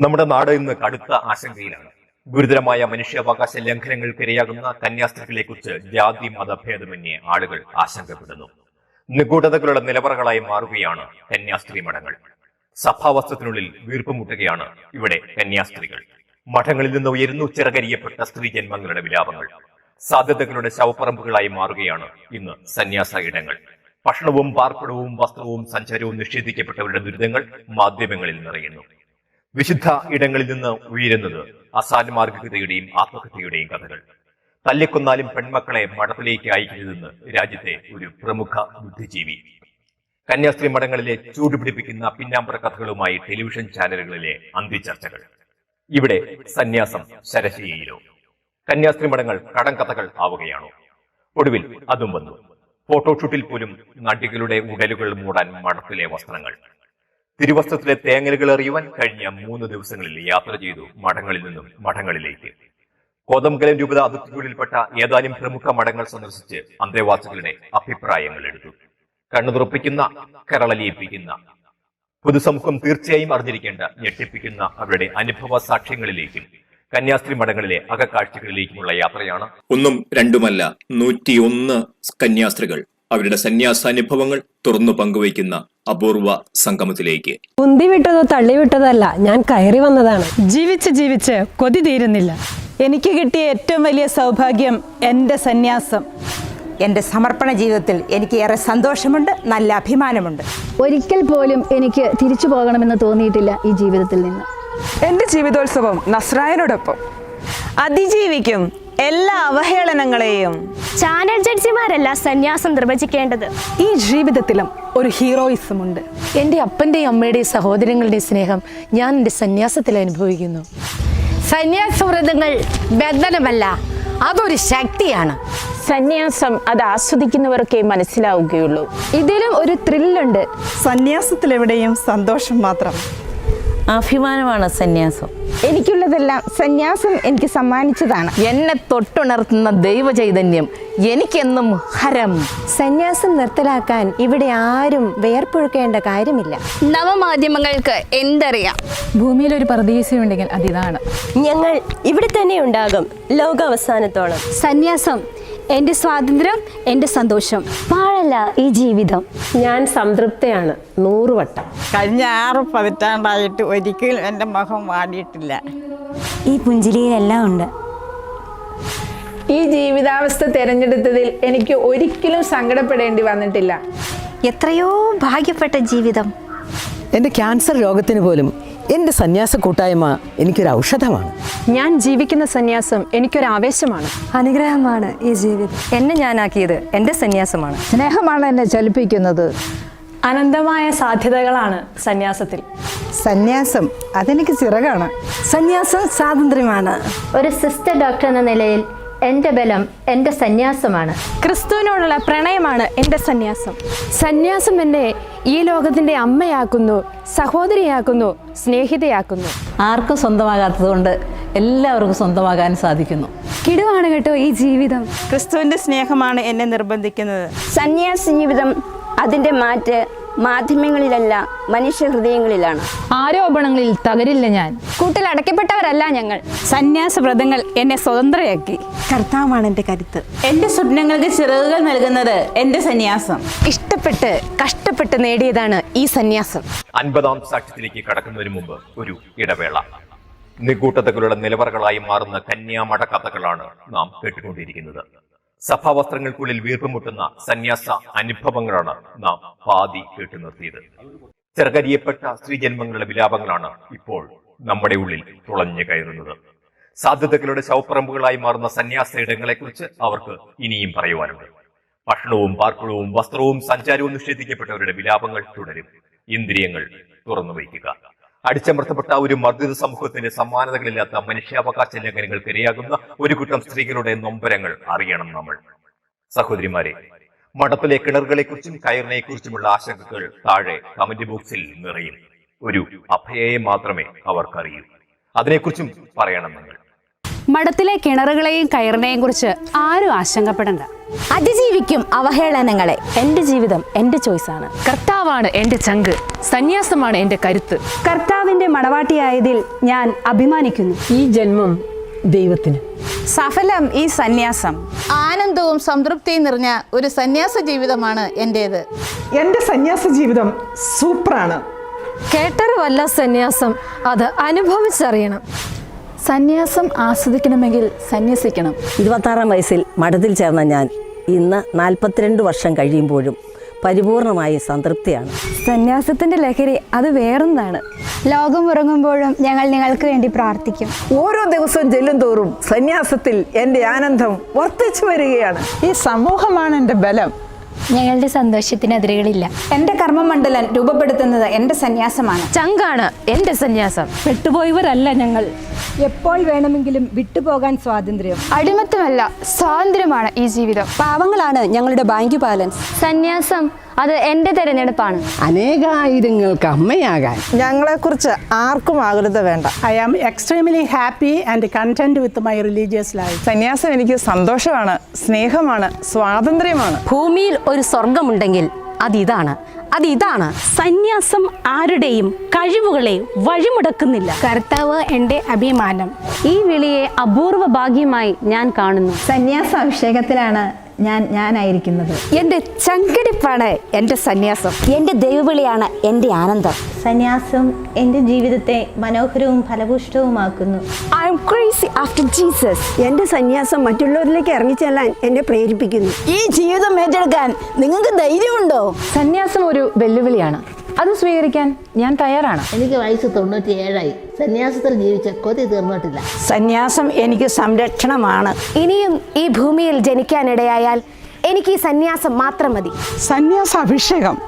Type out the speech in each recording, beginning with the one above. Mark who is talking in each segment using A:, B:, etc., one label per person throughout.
A: നമ്മുടെ നാട് ഇന്ന് കടുത്ത ആശങ്കയിലാണ്. ഗുരുതരമായ മനുഷ്യാവകാശ ലംഘനങ്ങൾക്കിരയാകുന്ന കന്യാസ്ത്രീകളെ കുറിച്ച് ജാതി മതഭേദമന്യേ ആളുകൾ ആശങ്കപ്പെടുന്നു. നിഗൂഢതകളുടെ നിലവറകളായി മാറുകയാണ് കന്യാസ്ത്രീ മഠങ്ങൾ. സഭാവസ്ത്രത്തിനുള്ളിൽ വീർപ്പുമുട്ടുകയാണ് ഇവിടെ കന്യാസ്ത്രീകൾ. മഠങ്ങളിൽ നിന്ന് ഉയരുന്നു ചിറകരിയപ്പെട്ട സ്ത്രീ ജന്മങ്ങളുടെ വിലാപങ്ങൾ. സാധ്യതകളുടെ ശവപ്പറമ്പുകളായി മാറുകയാണ് ഇന്ന് സന്യാസ ഇടങ്ങൾ. ഭക്ഷണവും പാർപ്പിടവും വസ്ത്രവും സഞ്ചാരവും നിഷേധിക്കപ്പെട്ടവരുടെ ദുരിതങ്ങൾ മാധ്യമങ്ങളിൽ നിറയുന്നു. വിശുദ്ധ ഇടങ്ങളിൽ നിന്ന് ഉയരുന്നത് അസാന്മാർഗതയുടെയും ആത്മഹത്യയുടെയും കഥകൾ. തല്ലിക്കൊന്നാലും പെൺമക്കളെ മഠത്തിലേക്ക് അയക്കരുതെന്ന് രാജ്യത്തെ ഒരു പ്രമുഖ ബുദ്ധിജീവി. കന്യാസ്ത്രീ മഠങ്ങളിലെ ചൂടുപിടിപ്പിക്കുന്ന പിന്നാമ്പറ കഥകളുമായി ടെലിവിഷൻ ചാനലുകളിലെ അന്ത്യചർച്ചകൾ. ഇവിടെ സന്യാസം ശരശയിലോ കന്യാസ്ത്രീ മഠങ്ങൾ കടം കഥകൾ ആവുകയാണോ? ഒടുവിൽ അതും വന്നു. ഫോട്ടോഷൂട്ടിൽ പോലും നടികളുടെ ഉടലുകൾ മൂടാൻ മഠത്തിലെ വസ്ത്രങ്ങൾ. തിരുവസ്ത്രത്തിലെ തേങ്ങലുകൾ എറിയുവാൻ കഴിഞ്ഞ മൂന്ന് ദിവസങ്ങളിൽ യാത്ര ചെയ്തു മഠങ്ങളിൽ നിന്നും മഠങ്ങളിലേക്ക്. കോതമംഗലം രൂപത അതിർത്തിക്കുള്ളിൽപ്പെട്ട ഏതാനും പ്രമുഖ മഠങ്ങൾ സന്ദർശിച്ച് അന്തേവാസികളുടെ അഭിപ്രായങ്ങൾ എടുത്തു. കണ്ണുതുറപ്പിക്കുന്ന കരളലിയിപ്പിക്കുന്ന പൊതുസമൂഹം തീർച്ചയായും അറിഞ്ഞിരിക്കേണ്ട ഞെട്ടിപ്പിക്കുന്ന അവരുടെ അനുഭവ സാക്ഷ്യങ്ങളിലേക്കും കന്യാസ്ത്രീ മഠങ്ങളിലെ അകക്കാഴ്ചകളിലേക്കുമുള്ള യാത്രയാണ്
B: ഒന്നും രണ്ടുമല്ല നൂറ്റിയൊന്ന് കന്യാസ്ത്രീകൾ. അവരുടെ സന്യാസാനുഭവങ്ങൾ തുറന്നു പങ്കുവയ്ക്കുന്ന അപൂർവ സംഗമത്തിലേക്ക്.
C: കുന്തി വിട്ടതോ തള്ളിവിട്ടതല്ല ഞാൻ കയറി വന്നതാണ്.
D: ജീവിച്ച് ജീവിച്ച് കൊതി തീരുന്നില്ല. എനിക്ക് കിട്ടിയ ഏറ്റവും വലിയ സൗഭാഗ്യം എന്റെ സന്യാസം.
E: എന്റെ സമർപ്പണ ജീവിതത്തിൽ എനിക്ക് ഏറെ സന്തോഷമുണ്ട് നല്ല അഭിമാനമുണ്ട്.
F: ഒരിക്കൽ പോലും എനിക്ക് തിരിച്ചു പോകണമെന്ന് തോന്നിയിട്ടില്ല ഈ ജീവിതത്തിൽ നിന്ന്.
G: എന്റെ ജീവിതോത്സവം നസ്രായനോടൊപ്പം.
D: അതിജീവിക്കും. എല്ലാ അവഹേളനങ്ങളെയും
H: ചാനൽ ജഡ്ജിമാരല്ല സന്യാസം നിർവചിക്കേണ്ടത്.
D: ഈ ജീവിതത്തിലും ഒരു ഹീറോയിസം ഉണ്ട്
I: എന്റെ അപ്പന്റെയും അമ്മയുടെയും സഹോദരങ്ങളുടെയും സ്നേഹം ഞാൻ എന്റെ സന്യാസത്തിൽ അനുഭവിക്കുന്നു. സന്യാസവ്രതങ്ങൾ ബന്ധനമല്ല അതൊരു ശക്തിയാണ്.
J: സന്യാസം അത് ആസ്വദിക്കുന്നവർക്കേ മനസ്സിലാവുകയുള്ളൂ.
F: ഇതിലും ഒരു ത്രില്ലുണ്ട്
G: സന്യാസത്തിലെവിടെയും സന്തോഷം മാത്രം.
I: അഭിമാനമാണ് സന്യാസം.
J: എനിക്കുള്ളതെല്ലാം സന്യാസം എനിക്ക് സമ്മാനിച്ചതാണ്.
I: എന്നെ തൊട്ടുണർത്തുന്ന ദൈവ ചൈതന്യം എനിക്കെന്നും ഹരം.
C: സന്യാസം നിർത്തലാക്കാൻ ഇവിടെ ആരും വേർപ്പൊഴുക്കേണ്ട കാര്യമില്ല.
H: നവമാധ്യമങ്ങൾക്ക് എന്തറിയാം?
D: ഭൂമിയിൽ ഒരു പ്രതീക്ഷയുണ്ടെങ്കിൽ അതിതാണ്.
C: ഞങ്ങൾ ഇവിടെ തന്നെ ഉണ്ടാകും ലോകാവസാനത്തോളം.
H: സന്യാസം എന്റെ സ്വാതന്ത്ര്യം എന്റെ സന്തോഷം.
F: പാഴല്ല ഈ ജീവിതം.
I: ഞാൻ സംതൃപ്തയാണ്. നൂറുവട്ടം
G: കഴിഞ്ഞ ആറ് പതിറ്റാണ്ടായിട്ട് ഒരിക്കലും എന്റെ മുഖം വാടിയിട്ടില്ല.
C: ഈ പുഞ്ചിരിയിലെല്ലാം ഉണ്ട്.
J: ഈ ജീവിതാവസ്ഥ തിരഞ്ഞെടുത്തതിൽ എനിക്ക് ഒരിക്കലും സങ്കടപ്പെടേണ്ടി വന്നിട്ടില്ല.
H: എത്രയോ ഭാഗ്യപ്പെട്ട ജീവിതം.
K: എന്റെ ക്യാൻസർ രോഗത്തിന് പോലും എന്റെ സന്യാസ കൂട്ടായ്മ എനിക്കൊരു ഔഷധമാണ്.
D: ഞാൻ ജീവിക്കുന്ന സന്യാസം എനിക്കൊരു ആവേശമാണ്.
C: അനുഗ്രഹമാണ് ഈ ജീവിതം. എന്നെ ഞാനാക്കിയത് എന്റെ സന്യാസമാണ്.
J: സ്നേഹമാണ് എന്നെ ചലിപ്പിക്കുന്നത്.
D: അനന്തമായ സാധ്യതകളാണ് സന്യാസത്തിൽ.
G: സന്യാസം അതെനിക്ക് ചിറകാണ്.
C: സന്യാസം സ്വാതന്ത്ര്യമാണ്.
F: ഒരു സിസ്റ്റർ ഡോക്ടർ എന്ന നിലയിൽ എന്റെ ബലം എന്റെ സന്യാസമാണ്.
D: ക്രിസ്തുവിനോടുള്ള പ്രണയമാണ് എന്റെ സന്യാസം. സന്യാസം എന്നെ ഈ ലോകത്തിന്റെ അമ്മയാക്കുന്നു സഹോദരിയാക്കുന്നു സ്നേഹിതയാക്കുന്നു.
I: ആർക്കും സ്വന്തമാകാത്തതുകൊണ്ട് എല്ലാവർക്കും സ്വന്തമാകാൻ സാധിക്കുന്നു.
F: കിടുവാണ് കേട്ടോ ഈ ജീവിതം.
G: ക്രിസ്തുവിന്റെ സ്നേഹമാണ് എന്നെ നിർബന്ധിക്കുന്നത്.
H: സന്യാസ ജീവിതം അതിന്റെ മാറ്റ് മാധ്യമങ്ങളിലല്ല മനുഷ്യഹൃദയങ്ങളിലാണ്.
D: ആരോപണങ്ങളിൽ തകരില്ല ഞാൻ.
H: കൂട്ടിൽ അടയ്ക്കപ്പെട്ടവരല്ല ഞങ്ങൾ.
D: സന്യാസ വ്രതങ്ങൾ എന്നെ സ്വതന്ത്രയാക്കി.
C: കർത്താവാണ് എന്റെ കരുത്ത്.
D: എന്റെ സ്വപ്നങ്ങൾക്ക് ചിറകുകൾ നൽകുന്നത് എന്റെ സന്യാസം. ഇഷ്ടപ്പെട്ട് കഷ്ടപ്പെട്ട് നേടിയതാണ് ഈ സന്യാസം.
A: അൻപതാം സാക്ഷ്യത്തിലേക്ക് കടക്കുന്നതിന് മുമ്പ് ഒരു ഇടവേള. നികൂട്ടതകളുടെ നിലവറകളായി മാറുന്ന കന്യാമട കഥകളാണ് നാം കേട്ടുകൊണ്ടിരിക്കുന്നത്. സഭാവസ്ത്രങ്ങൾക്കുള്ളിൽ വീർപ്പുമുട്ടുന്ന സന്യാസ അനുഭവങ്ങളാണ് നാം പാതി കേട്ടു നിർത്തിയത് ചെറുകരിയപ്പെട്ട സ്ത്രീജന്മങ്ങളുടെ വിലാപങ്ങളാണ് ഇപ്പോൾ നമ്മുടെ ഉള്ളിൽ തുളഞ്ഞു കയറുന്നത്. സാധ്യതകളുടെ ശവപ്പറമ്പുകളായി മാറുന്ന സന്യാസ ഇടങ്ങളെക്കുറിച്ച് അവർക്ക് ഇനിയും പറയുവാനുണ്ട്. ഭക്ഷണവും പാർപ്പിടവും വസ്ത്രവും സഞ്ചാരവും നിഷേധിക്കപ്പെട്ടവരുടെ വിലാപങ്ങൾ തുടരും. ഇന്ദ്രിയങ്ങൾ തുറന്നു വയ്ക്കുക. അടിച്ചമർത്തപ്പെട്ട ഒരു മർദ്ദിത സമൂഹത്തിന്റെ സമാനതകളില്ലാത്ത മനുഷ്യാവകാശ ലംഘനങ്ങൾക്ക് ഇരയാകുന്ന ഒരു കൂട്ടം സ്ത്രീകളുടെ നൊമ്പരങ്ങൾ അറിയണം നമ്മൾ. സഹോദരിമാരെ മഠത്തിലെ കിണറുകളെക്കുറിച്ചും കയറിനെക്കുറിച്ചുമുള്ള ആശങ്കകൾ താഴെ കമന്റ് ബോക്സിൽ നിറയും. ഒരു അഭയയെ മാത്രമേ അവർക്കറിയൂ. അതിനെക്കുറിച്ചും പറയണം നിങ്ങൾ
D: മഠത്തിലെ കിണറുകളെയും കയറിനെയും കുറിച്ച് ആരും ആശങ്കപ്പെടണ്ട.
H: അതിജീവിക്കും അവഹേളനങ്ങളെ.
C: എന്റെ ജീവിതം എന്റെ ചോയ്സാണ്
I: കർത്താവാണ് എന്റെ ചങ്ക്. സന്യാസമാണ് എന്റെ കരുത്ത്.
H: കർത്താവിന്റെ മണവാട്ടിയായതിൽ ഞാൻ അഭിമാനിക്കുന്നു.
J: ഈ ജന്മം ദൈവത്തിന്.
D: സഫലം ഈ സന്യാസം. ആനന്ദവും സംതൃപ്തിയും നിറഞ്ഞ ഒരു സന്യാസ ജീവിതമാണ് എന്റേത്
J: എന്റെ സന്യാസ ജീവിതം സൂപ്പറാണ്.
C: കേട്ടറിവല്ല സന്യാസം അത് അനുഭവിച്ചറിയണം.
I: സന്യാസം ആസ്വദിക്കണമെങ്കിൽ സന്യസിക്കണം.
K: ഇരുപത്താറാം വയസ്സിൽ മഠത്തിൽ ചേർന്ന ഞാൻ ഇന്ന് നാൽപ്പത്തിരണ്ട് വർഷം കഴിയുമ്പോഴും പരിപൂർണമായി സംതൃപ്തിയാണ്.
C: സന്യാസത്തിന്റെ ലഹരി അത് വേറൊന്നാണ്.
H: ലോകം ഉറങ്ങുമ്പോഴും ഞങ്ങൾ നിങ്ങൾക്ക് വേണ്ടി പ്രാർത്ഥിക്കും.
J: ഓരോ ദിവസവും ചെല്ലും തോറും സന്യാസത്തിൽ എന്റെ ആനന്ദം വർദ്ധിച്ചു വരികയാണ്. ഈ സമൂഹമാണ് എന്റെ ബലം.
H: ഞങ്ങളുടെ സന്തോഷത്തിന് അതിരുകളില്ല
D: എന്റെ കർമ്മമണ്ഡലം രൂപപ്പെടുത്തുന്നത് എന്റെ സന്യാസമാണ്.
C: ചങ്കാണ് എന്റെ സന്യാസം.
H: പെട്ടുപോയവരല്ല ഞങ്ങൾ.
C: എപ്പോൾ വേണമെങ്കിലും വിട്ടുപോകാൻ സ്വാതന്ത്ര്യം.
H: അടിമത്തമല്ല സ്വാതന്ത്ര്യമാണ് ഈ ജീവിതം.
C: പാവങ്ങളാണ് ഞങ്ങളുടെ ബാങ്ക് ബാലൻസ്. സന്യാസം അത് എന്റെ തെരഞ്ഞെടുപ്പാണ്.
K: അനേകായിരങ്ങൾക്ക് അമ്മയാകാൻ.
J: ഞങ്ങളെക്കുറിച്ച് ആർക്കും ആകുലത വേണ്ട. I am extremely happy and content with my religious life സന്യാസം എനിക്ക് സന്തോഷമാണ് സ്നേഹമാണ് സ്വാതന്ത്ര്യമാണ്.
C: ഭൂമിയിൽ ഒരു സ്വർഗമുണ്ടെങ്കിൽ അതിതാണ്. അതിതാണ്
H: സന്യാസം ആരുടെയും കഴിവുകളെ വഴിമുടക്കുന്നില്ല. കർത്താവ് എന്റെ അഭിമാനം.
C: ഈ വിളിയെ അപൂർവ ഭാഗ്യമായി ഞാൻ കാണുന്നു.
E: സന്യാസ അഭിഷേകത്തിലാണ് ഞാൻ ഞാനായിരിക്കുന്നത്.
H: എന്റെ ചങ്കടിപ്പാണ് എന്റെ സന്യാസം.
C: എന്റെ ദൈവവിളിയാണ് എന്റെ ആനന്ദം.
E: സന്യാസം എന്റെ ജീവിതത്തെ മനോഹരവും ഫലഭൂഷ്ടവുമാക്കുന്നു.
H: I am crazy after Jesus
C: എന്റെ സന്യാസം മറ്റുള്ളവരിലേക്ക് ഇറങ്ങിച്ചെല്ലാൻ എന്നെ പ്രേരിപ്പിക്കുന്നു.
H: ഈ ജീവിതം ഏറ്റെടുക്കാൻ നിങ്ങൾക്ക് ധൈര്യമുണ്ടോ?
I: സന്യാസം ഒരു വെല്ലുവിളിയാണ്. അത് സ്വീകരിക്കാൻ ഞാൻ തയ്യാറാണ്.
F: എനിക്ക് വയസ്സ് തൊണ്ണൂറ്റി ഏഴായി സന്യാസത്തിൽ ജീവിച്ച കൊതി തീർന്നിട്ടില്ല.
E: സന്യാസം എനിക്ക് സംരക്ഷണമാണ്.
C: ഇനിയും ഈ ഭൂമിയിൽ ജനിക്കാനിടയായാൽ എനിക്ക് ഈ സന്യാസം മാത്രം മതി.
J: സന്യാസ അഭിഷേകം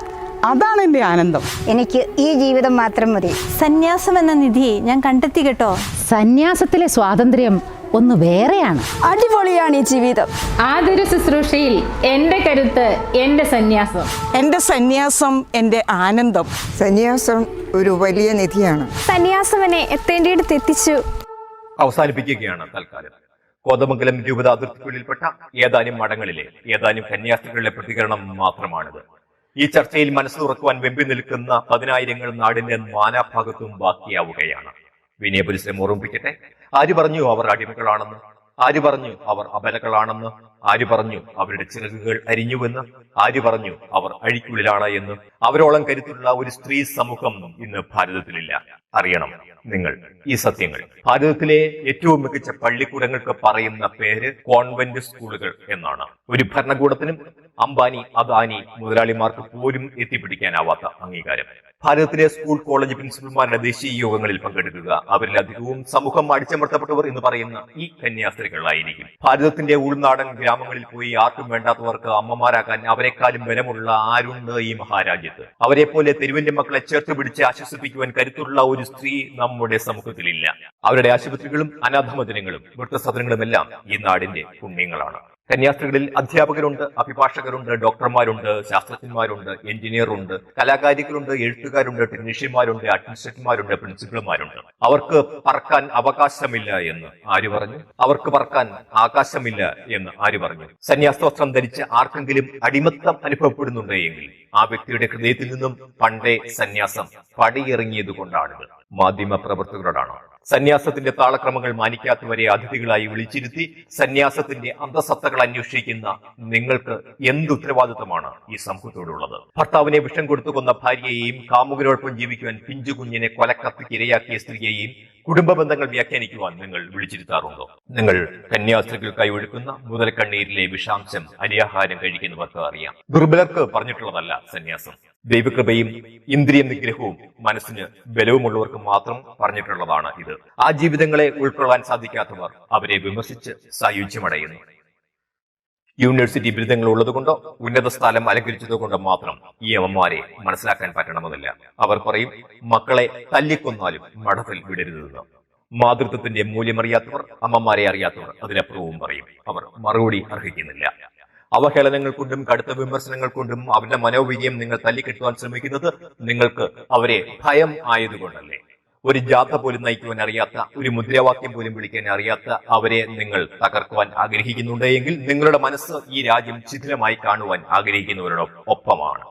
J: അതാണ് എന്റെ ആനന്ദം.
H: എനിക്ക് ഈ ജീവിതം മാത്രം മതി. സന്യാസം എന്ന നിധി ഞാൻ കണ്ടെത്തി കേട്ടോ.
I: സന്യാസത്തിലെ സ്വാതന്ത്ര്യം ഒന്ന് വേറെയാണ്.
C: അടിപൊളിയാണ് ഈ ജീവിതം.
G: ആതൊരു ശുശ്രൂഷയിൽ എന്റെ കരുത്ത് എന്റെ സന്യാസം.
J: എന്റെ സന്യാസം എന്റെ ആനന്ദം.
E: സന്യാസം ഒരു വലിയ നിധിയാണ്.
C: സന്യാസം എന്നെ എത്തേണ്ടിയിടത്ത് എത്തിച്ചു.
A: അവസാനിപ്പിക്കുകയാണ് തൽക്കാലം. കോതമംഗലം രൂപത അതിർത്തിക്കുള്ളിൽപ്പെട്ട ഏതാനും മഠങ്ങളിലെ ഏതാനും കന്യാസ്ത്രീകളുടെ പ്രതികരണം മാത്രമാണിത്. ഈ ചർച്ചയിൽ മനസ്സ് തുറക്കുവാൻ വെമ്പി നിൽക്കുന്ന പതിനായിരങ്ങൾ നാടിന്റെ നാനാഭാഗത്തും ബാക്കിയാവുകയാണ്. വിനയപുരിശ്രം ഓർമ്മിപ്പിക്കട്ടെ ആര് പറഞ്ഞു അവർ അടിമകളാണെന്ന്? ആര് പറഞ്ഞു അവർ അപലകളാണെന്ന്? ആര് പറഞ്ഞു അവരുടെ ചിറകുകൾ അരിഞ്ഞുവെന്ന്? ആര് പറഞ്ഞു അവർ അഴിക്കുള്ളിലാണ് എന്ന്? അവരോളം കരുത്തുള്ള ഒരു സ്ത്രീ സമൂഹം ഇന്ന് ഭാരതത്തിലില്ല. അറിയണം നിങ്ങൾ ഈ സത്യങ്ങൾ. ഭാരതത്തിലെ ഏറ്റവും മികച്ച പള്ളിക്കൂടങ്ങൾക്ക് പറയുന്ന പേര് കോൺവെന്റ് സ്കൂളുകൾ എന്നാണ്. ഒരു ഭരണകൂടത്തിനും അംബാനി അദാനി മുതലാളിമാർക്ക് പോലും എത്തിപ്പിടിക്കാനാവാത്ത അംഗീകാരം. ഭാരതത്തിലെ സ്കൂൾ കോളേജ് പ്രിൻസിപ്പൽമാരുടെ ദേശീയ യോഗങ്ങളിൽ പങ്കെടുക്കുക അവരിൽ അധികവും സമൂഹം അടിച്ചമർത്തപ്പെട്ടവർ എന്ന് പറയുന്ന ഈ കന്യാസ്ത്രീകളായിരിക്കും. ഭാരതത്തിന്റെ ഉൾനാടൻ ഗ്രാമങ്ങളിൽ പോയി ആർക്കും വേണ്ടാത്തവർക്ക് അമ്മമാരാകാൻ അവരെക്കാളും ബലമുള്ള ആരുണ്ട് ഈ മഹാരാജ്യത്ത്? അവരെ പോലെ തെരുവിന്റെ മക്കളെ ചേർത്ത് പിടിച്ച് ആശ്വസിപ്പിക്കുവാൻ കരുത്തുള്ള ഒരു സ്ത്രീ നമ്മുടെ സമൂഹത്തിലില്ല. അവരുടെ ആശുപത്രികളും അനാഥമദിനങ്ങളും വൃത്തസദനങ്ങളും എല്ലാം ഈ നാടിന്റെ പുണ്യങ്ങളാണ്. കന്യാസ്ത്രീകളിൽ അധ്യാപകരുണ്ട് അഭിഭാഷകരുണ്ട് ഡോക്ടർമാരുണ്ട് ശാസ്ത്രജ്ഞന്മാരുണ്ട് എഞ്ചിനീയറുണ്ട് കലാകാരികളുണ്ട് എഴുത്തുകാരുണ്ട് ടെക്നീഷ്യന്മാരുണ്ട് അഡ്മിനിസ്ട്രേറ്റർമാരുണ്ട് പ്രിൻസിപ്പൽമാരുണ്ട് അവർക്ക് പറക്കാൻ അവകാശമില്ല എന്ന് ആര് പറഞ്ഞു? അവർക്ക് പറക്കാൻ ആകാശമില്ല എന്ന് ആര് പറഞ്ഞു? സന്യാസവസ്ത്രം ധരിച്ച് ആർക്കെങ്കിലും അടിമത്തം അനുഭവപ്പെടുന്നുണ്ടെങ്കിൽ ആ വ്യക്തിയുടെ ഹൃദയത്തിൽ നിന്നും പണ്ടേ സന്യാസം പടിയിറങ്ങിയത് കൊണ്ടാണിത് മാധ്യമ പ്രവർത്തകരോടാണ് സന്യാസത്തിന്റെ താളക്രമങ്ങൾ മാനിക്കാത്തവരെ അതിഥികളായി വിളിച്ചിരുത്തി സന്യാസത്തിന്റെ അന്തസത്തകൾ അന്വേഷിക്കുന്ന നിങ്ങൾക്ക് എന്ത് ഉത്തരവാദിത്തമാണ് ഈ സമൂഹത്തോടുള്ളത്? ഭർത്താവിനെ വിഷം കൊടുത്തു കൊന്ന ഭാര്യയെയും കാമുകരോടൊപ്പം ജീവിക്കുവാൻ പിഞ്ചു കുഞ്ഞിനെ കൊലക്കത്തിക്ക് ഇരയാക്കിയ സ്ത്രീയെയും കുടുംബ ബന്ധങ്ങൾ വ്യാഖ്യാനിക്കുവാൻ നിങ്ങൾ വിളിച്ചിരുത്താറുണ്ടോ? നിങ്ങൾ കന്യാസ്ത്രീകൾക്കായി ഒഴുക്കുന്ന മുതൽക്കണ്ണീരിലെ വിഷാംശം അരിയാഹാരം കഴിക്കുന്നവർക്ക് അറിയാം. ദുർബലർക്ക് പറഞ്ഞിട്ടുള്ളതല്ല സന്യാസം. ദൈവകൃപയും ഇന്ദ്രിയ നിഗ്രഹവും മനസ്സിന് ബലവുമുള്ളവർക്ക് മാത്രം പറഞ്ഞിട്ടുള്ളതാണ് ഇത്. ആ ജീവിതങ്ങളെ ഉൾക്കൊള്ളാൻ സാധിക്കാത്തവർ അവരെ വിമർശിച്ച് സായുജ്യമടയുന്നു. യൂണിവേഴ്സിറ്റി ബിരുദങ്ങൾ ഉള്ളതുകൊണ്ടോ ഉന്നത സ്ഥലം അലങ്കരിച്ചതുകൊണ്ടോ മാത്രം ഈ അമ്മമാരെ മനസ്സിലാക്കാൻ പറ്റണമെന്നില്ല. അവർ പറയും മക്കളെ തല്ലിക്കൊന്നാലും മഠത്തിൽ വിടരുതെന്ന്. മാതൃത്വത്തിന്റെ മൂല്യം അറിയാത്തവർ അമ്മമാരെ അറിയാത്തവർ അതിനപ്പുറവും പറയും. അവർ മറുപടി അർഹിക്കുന്നില്ല. അവഹേളനങ്ങൾ കൊണ്ടും കടുത്ത വിമർശനങ്ങൾ കൊണ്ടും അവരുടെ മനോവീര്യം നിങ്ങൾ തല്ലിക്കെട്ടുവാൻ ശ്രമിക്കുന്നത് നിങ്ങൾക്ക് അവരെ ഭയം ആയതുകൊണ്ടല്ലേ. ഒരു ജാഥ പോലും നയിക്കുവാൻ അറിയാത്ത ഒരു മുദ്രാവാക്യം പോലും വിളിക്കാൻ അറിയാത്ത അവരെ നിങ്ങൾ തകർക്കുവാൻ ആഗ്രഹിക്കുന്നുണ്ടെങ്കിൽ നിങ്ങളുടെ മനസ്സ് ഈ രാജ്യം ശിഥിലമായി കാണുവാൻ ആഗ്രഹിക്കുന്നവരുടെ ഒപ്പമാണ്.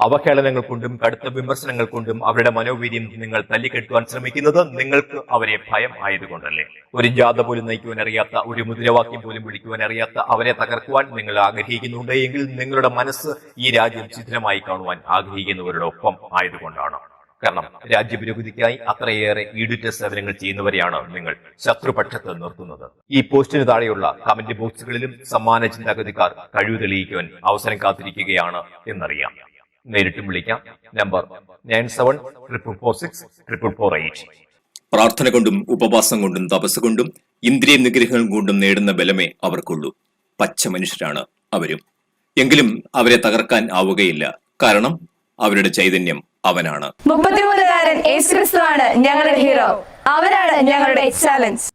A: അവഹേളനങ്ങൾ കൊണ്ടും കടുത്ത വിമർശനങ്ങൾ കൊണ്ടും അവരുടെ മനോവീര്യം നിങ്ങൾ തല്ലിക്കെട്ടുവാൻ ശ്രമിക്കുന്നത് നിങ്ങൾക്ക് അവരെ ഭയം ആയതുകൊണ്ടല്ലേ. ഒരു ജാഥ പോലും നയിക്കുവാൻ അറിയാത്ത ഒരു മുദ്രാവാക്യം പോലും വിളിക്കുവാൻ അറിയാത്ത അവരെ തകർക്കുവാൻ നിങ്ങൾ ആഗ്രഹിക്കുന്നുണ്ടെങ്കിൽ നിങ്ങളുടെ മനസ്സ് ഈ രാജ്യം ശിഥിലമായി കാണുവാൻ ആഗ്രഹിക്കുന്നവരുടെ ഒപ്പം ആയതുകൊണ്ടാണ്. കാരണം രാജ്യപുരോഗതിക്കായി അത്രയേറെ ഈടുറ്റ സേവനങ്ങൾ ചെയ്യുന്നവരെയാണ് നിങ്ങൾ ശത്രുപക്ഷത്ത് നിർത്തുന്നത്. ഈ പോസ്റ്റിന് താഴെയുള്ള കമന്റ് ബോക്സുകളിലും സമ്മാന ചിന്താഗതിക്കാർ കഴിവ് തെളിയിക്കുവാൻ അവസരം കാത്തിരിക്കുകയാണ് എന്നറിയാം. നേരിട്ടും വിളിക്കാം. Number nine seven triple four six triple four eight.
B: പ്രാർത്ഥന കൊണ്ടും ഉപവാസം കൊണ്ടും തപസ് കൊണ്ടും ഇന്ദ്രിയ നിഗ്രഹങ്ങൾ കൊണ്ടും നേടുന്ന ബലമേ അവർക്കുള്ളൂ. പച്ച മനുഷ്യരാണ് അവരും. എങ്കിലും അവരെ തകർക്കാൻ ആവുകയില്ല. കാരണം അവരുടെ ചൈതന്യം അവനാണ്.
D: മുപ്പത്തിമൂന്നുകാരൻ യേശുക്രിസ്തുവാണ് ഞങ്ങളുടെ ഹീറോ. അവരാണ് ഞങ്ങളുടെ ചാലഞ്ച്.